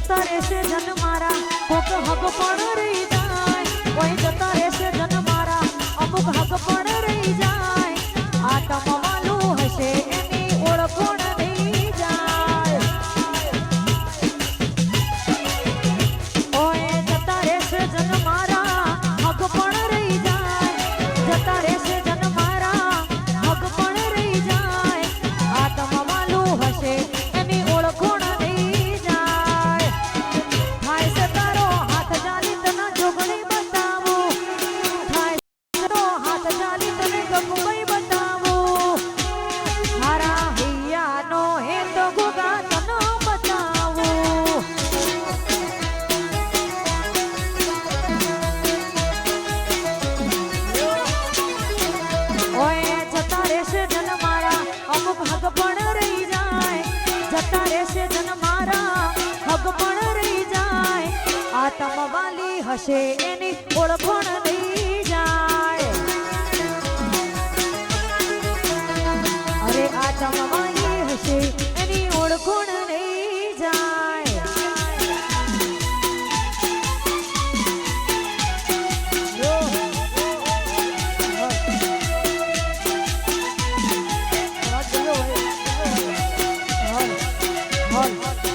ভেতর এসে জন্মারা ভোগ হব পড় કરતા રહેશે જન મારા. હગ પણ રહી જાય. આ તમવાલી હશે એની ઓળખણ રહી જાય. અરે આ તમવાલી હશે એની ઓળખણ Hot.